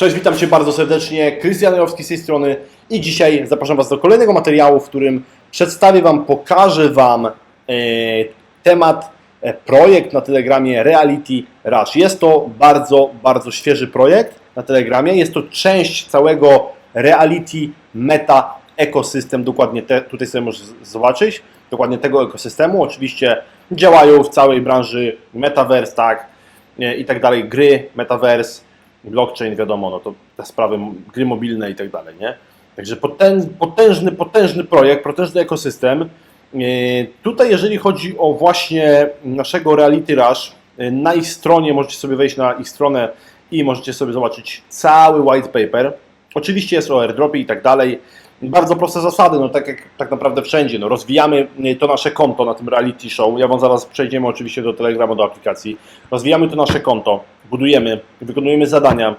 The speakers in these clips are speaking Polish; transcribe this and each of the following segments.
Cześć, witam Cię bardzo serdecznie. Krystian Jarowski z tej strony i dzisiaj zapraszam Was do kolejnego materiału, w którym przedstawię Wam, pokażę Wam e, temat, e, projekt na Telegramie Reality Rush. Jest to bardzo, bardzo świeży projekt na Telegramie. Jest to część całego Reality Meta Ecosystem. Dokładnie te, tutaj sobie możesz zobaczyć. Dokładnie tego ekosystemu. Oczywiście działają w całej branży Metaverse, tak, e, i tak dalej, gry, Metaverse, blockchain, wiadomo, no to te sprawy, gry mobilne i tak dalej, nie? Także potężny, potężny, projekt, potężny ekosystem. Yy, Tutaj, jeżeli chodzi o właśnie naszego Reality Rush, yy, na ich stronie możecie sobie wejść na ich stronę i możecie sobie zobaczyć cały white paper. Oczywiście jest o airdropie i tak dalej. Bardzo proste zasady, no tak jak tak naprawdę wszędzie. No, rozwijamy yy, to nasze konto na tym reality show. Ja Wam zaraz przejdziemy oczywiście do Telegrama, do aplikacji. Rozwijamy to nasze konto, budujemy, wykonujemy zadania,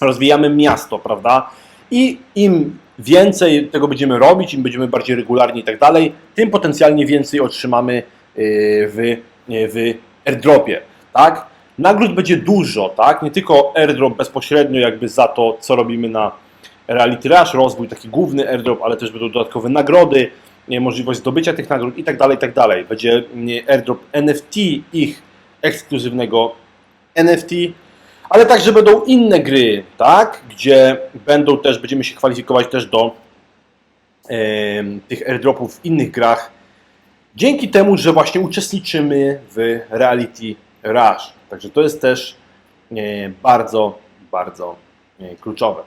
rozwijamy miasto, prawda? I im więcej tego będziemy robić, im będziemy bardziej regularni i tak dalej, tym potencjalnie więcej otrzymamy yy, w, yy, w airdropie, tak? Nagród będzie dużo, tak? Nie tylko airdrop bezpośrednio jakby za to, co robimy na Reality Rush, rozwój, taki główny airdrop, ale też będą dodatkowe nagrody, nie, możliwość zdobycia tych nagród i tak dalej, i tak dalej. Będzie airdrop NFT, ich ekskluzywnego NFT, ale także będą inne gry, tak, gdzie będą też, będziemy się kwalifikować też do em, tych airdropów w innych grach, dzięki temu, że właśnie uczestniczymy w Reality Rush. Także to jest też e, bardzo, bardzo e, kluczowe.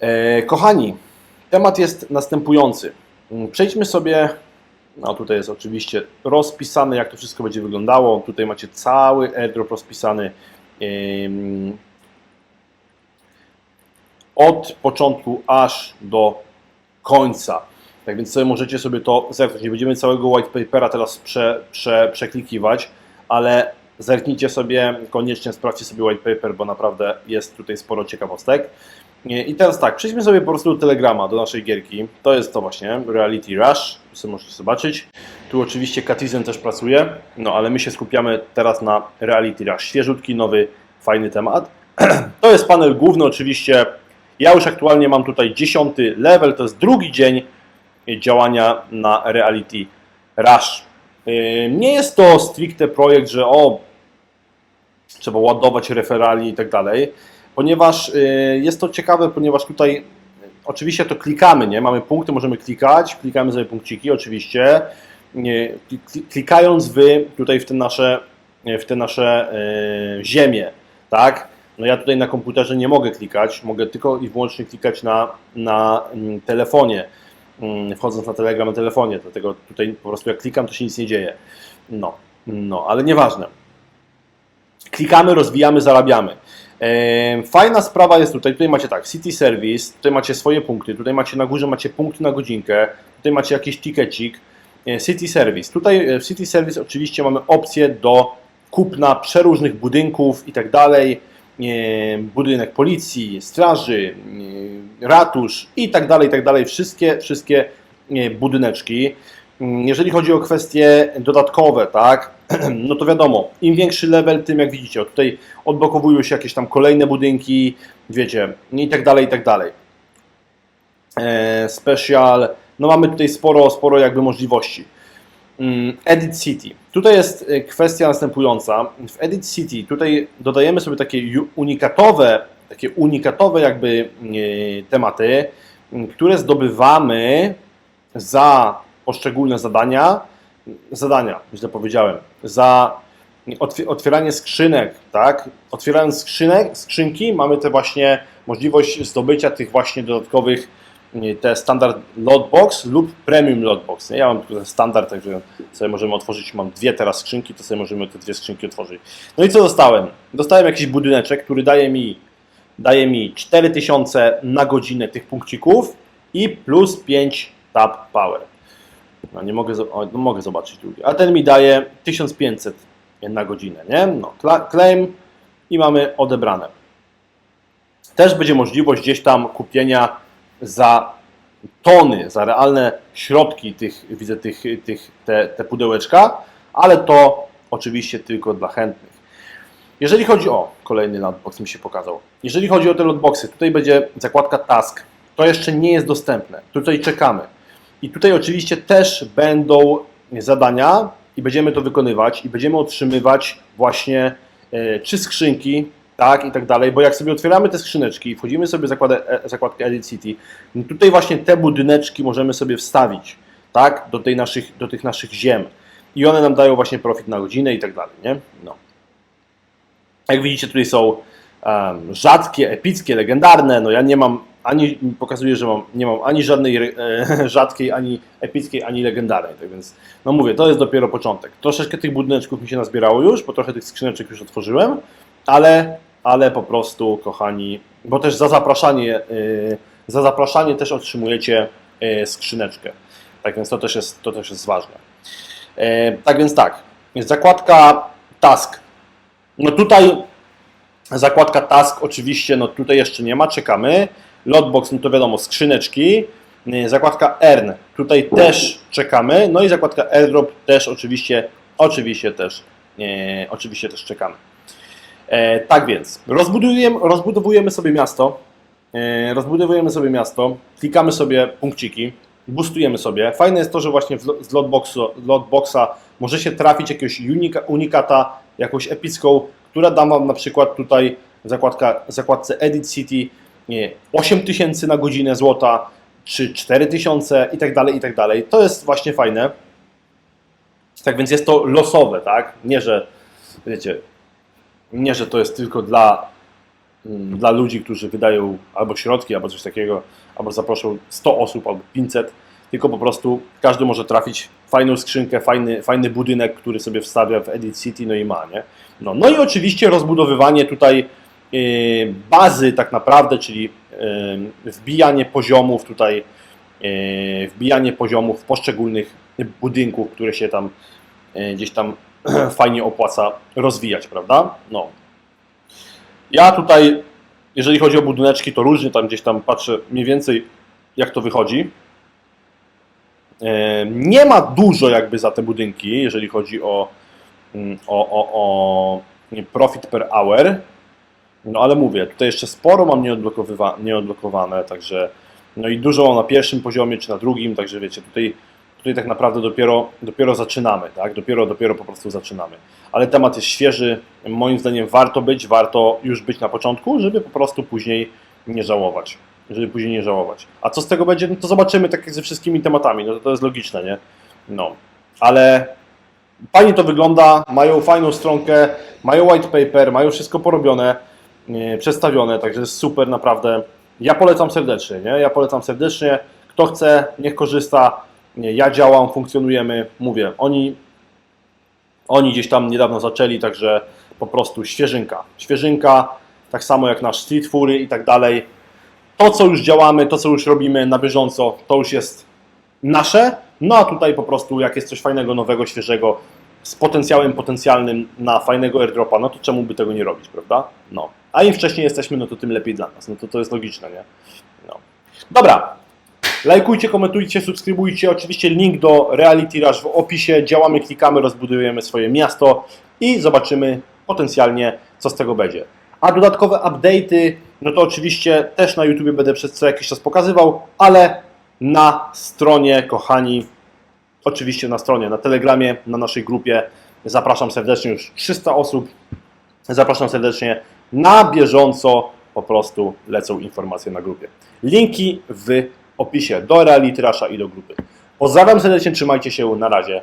E, Kochani, temat jest następujący. Mm, Przejdźmy sobie, no tutaj jest oczywiście rozpisane, jak to wszystko będzie wyglądało. Tutaj macie cały airdrop rozpisany od początku aż do końca. Tak więc sobie możecie sobie to zerknąć. Nie będziemy całego white papera teraz prze, prze, przeklikiwać, ale zerknijcie sobie, koniecznie sprawdźcie sobie white paper, bo naprawdę jest tutaj sporo ciekawostek. I teraz tak, przejdźmy sobie po prostu do Telegrama, do naszej gierki. To jest to właśnie, Reality Rush, sobie możecie zobaczyć. Tu oczywiście Catizen też pracuje, no ale my się skupiamy teraz na Reality Rush. Świeżutki, nowy, fajny temat. To jest panel główny oczywiście. Ja już aktualnie mam tutaj dziesiąty level, to jest drugi dzień działania na Reality Rush. Yy, Nie jest to stricte projekt, że o, trzeba ładować referali i tak dalej, ponieważ y, jest to ciekawe, ponieważ tutaj y, oczywiście to klikamy, nie? Mamy punkty, możemy klikać, klikamy sobie punkciki oczywiście, kli- klikając w, tutaj w te nasze, w te nasze y, ziemie, tak? No ja tutaj na komputerze nie mogę klikać, mogę tylko i wyłącznie klikać na, na mm, telefonie, mm, wchodząc na Telegram na telefonie, dlatego tutaj po prostu jak klikam, to się nic nie dzieje. No, no, ale nieważne. Klikamy, rozwijamy, zarabiamy. Fajna sprawa jest tutaj, tutaj macie tak, City Service, tutaj macie swoje punkty, tutaj macie na górze macie punkty na godzinkę, tutaj macie jakiś tikecik, E, City Service. Tutaj e, w City Service oczywiście mamy opcję do kupna przeróżnych budynków i tak dalej, E, budynek policji, straży, ratusz i tak dalej, i tak dalej, wszystkie, wszystkie budyneczki. Mm, Jeżeli chodzi o kwestie dodatkowe, tak, no to wiadomo, im większy level, tym jak widzicie, tutaj odblokowują się jakieś tam kolejne budynki, wiecie, i tak dalej, i tak dalej. E, Special, no mamy tutaj sporo, sporo jakby możliwości. Mm, Edit City. Tutaj jest e, kwestia następująca. W Edit City tutaj dodajemy sobie takie unikatowe, takie unikatowe jakby e, tematy, które zdobywamy za poszczególne zadania, zadania, źle powiedziałem, za otwi- otwieranie skrzynek, tak? Otwierając skrzynek, skrzynki mamy te właśnie możliwość zdobycia tych właśnie dodatkowych nie, te standard loadbox lub premium loadbox. Nie? Ja mam ten standard, także sobie możemy otworzyć, mam dwie teraz skrzynki, to sobie możemy te dwie skrzynki otworzyć. No i co dostałem? Dostałem jakiś budyneczek, który daje mi, daje mi 4000 na godzinę tych punkcików i plus 5 tap power. No nie mogę, no mogę zobaczyć drugi, a ten mi daje 1500 na godzinę, nie? No, cla- claim i mamy odebrane. Też będzie możliwość gdzieś tam kupienia za tony, za realne środki tych, widzę tych, tych, te, te pudełeczka, ale to oczywiście tylko dla chętnych. Jeżeli chodzi o kolejny lootbox mi się pokazał. Jeżeli chodzi o te lootboxy, tutaj będzie zakładka task. To jeszcze nie jest dostępne. Tutaj czekamy. I tutaj oczywiście też będą zadania i będziemy to wykonywać i będziemy otrzymywać właśnie e, czy skrzynki, tak i tak dalej, bo jak sobie otwieramy te skrzyneczki i wchodzimy sobie zakładę, e, zakładkę Edit City, no tutaj właśnie te budyneczki możemy sobie wstawić, tak, do, tej naszych, do tych naszych ziem i one nam dają właśnie profit na godzinę i tak dalej, nie? No. Jak widzicie, tutaj są em, rzadkie, epickie, legendarne. No ja nie mam ani, pokazuję, że mam, nie mam ani żadnej e, rzadkiej, ani epickiej, ani legendarnej. Tak więc, no mówię, to jest dopiero początek. Troszeczkę tych budyneczków mi się nazbierało już, bo trochę tych skrzyneczek już otworzyłem, ale, ale po prostu, kochani, bo też za zapraszanie, e, za zapraszanie też otrzymujecie e, skrzyneczkę. Tak więc to też jest, to też jest ważne. Tak więc tak, zakładka task. No tutaj zakładka task oczywiście, no tutaj jeszcze nie ma, czekamy. Lotbox, no to wiadomo, skrzyneczki. E, Zakładka earn, tutaj też czekamy. No i zakładka airdrop też oczywiście, oczywiście też, e, oczywiście też czekamy. E, tak więc, rozbudujemy, rozbudowujemy sobie miasto, e, rozbudowujemy sobie miasto, klikamy sobie punkciki, boostujemy sobie. Fajne jest to, że właśnie z lotboxu, lotboxa może się trafić jakiegoś unika, unikata, jakąś epicką, która da Wam na przykład tutaj w zakładka, zakładce Edit City nie, 8000 na godzinę złota, czy 4000 i tak dalej, i tak dalej. To jest właśnie fajne. Tak więc jest to losowe, tak? Nie, że wiecie, nie, że to jest tylko dla, mm, dla ludzi, którzy wydają albo środki, albo coś takiego, albo zaproszą 100 osób, albo 500, tylko po prostu każdy może trafić fajną skrzynkę, fajny, fajny budynek, który sobie wstawia w Edit City, no i ma, nie? No, no i oczywiście rozbudowywanie tutaj bazy tak naprawdę, czyli yy, wbijanie poziomów tutaj, yy, wbijanie poziomów poszczególnych budynków, które się tam gdzieś tam fajnie opłaca rozwijać, prawda? No. Ja tutaj, jeżeli chodzi o budyneczki, to różnie tam gdzieś tam patrzę mniej więcej, jak to wychodzi. Nie ma dużo jakby za te budynki, jeżeli chodzi o, mm, o, o, o profit per hour. No ale mówię, tutaj jeszcze sporo mam nieodblokowane, także no i dużo mam na pierwszym poziomie czy na drugim, także wiecie, tutaj, tutaj tak naprawdę dopiero, dopiero zaczynamy, tak? Dopiero, dopiero po prostu zaczynamy. Ale temat jest świeży, moim zdaniem warto być, warto już być na początku, żeby po prostu później nie żałować. Żeby później nie żałować. A co z tego będzie, no to zobaczymy, tak jak ze wszystkimi tematami, no to, to jest logiczne, nie? No, ale fajnie to wygląda, mają fajną stronkę, mają white paper, mają wszystko porobione, e, przedstawione, także jest super, naprawdę. Ja polecam serdecznie, nie? Ja polecam serdecznie. Kto chce, niech korzysta. Ja działam, funkcjonujemy, mówię, oni, oni gdzieś tam niedawno zaczęli, także po prostu świeżynka. Świeżynka, tak samo jak nasz Street Fury i tak dalej. To, co już działamy, to, co już robimy na bieżąco, to już jest nasze. No a tutaj po prostu, jak jest coś fajnego, nowego, świeżego, z potencjałem potencjalnym na fajnego airdropa, no to czemu by tego nie robić, prawda? No. A im wcześniej jesteśmy, no to tym lepiej dla nas. No to to jest logiczne, nie? No. Dobra. Lajkujcie, komentujcie, subskrybujcie. Oczywiście link do Reality Rush w opisie. Działamy, klikamy, rozbudujemy swoje miasto i zobaczymy potencjalnie, co z tego będzie. A dodatkowe update'y, no to oczywiście też na YouTube będę przez co jakiś czas pokazywał, ale na stronie, kochani, oczywiście na stronie, na Telegramie, na naszej grupie. Zapraszam serdecznie, już 300 osób. Zapraszam serdecznie. Na bieżąco po prostu lecą informacje na grupie. Linki w opisie do Reality Rusha i do grupy. Pozdrawiam serdecznie, trzymajcie się, na razie.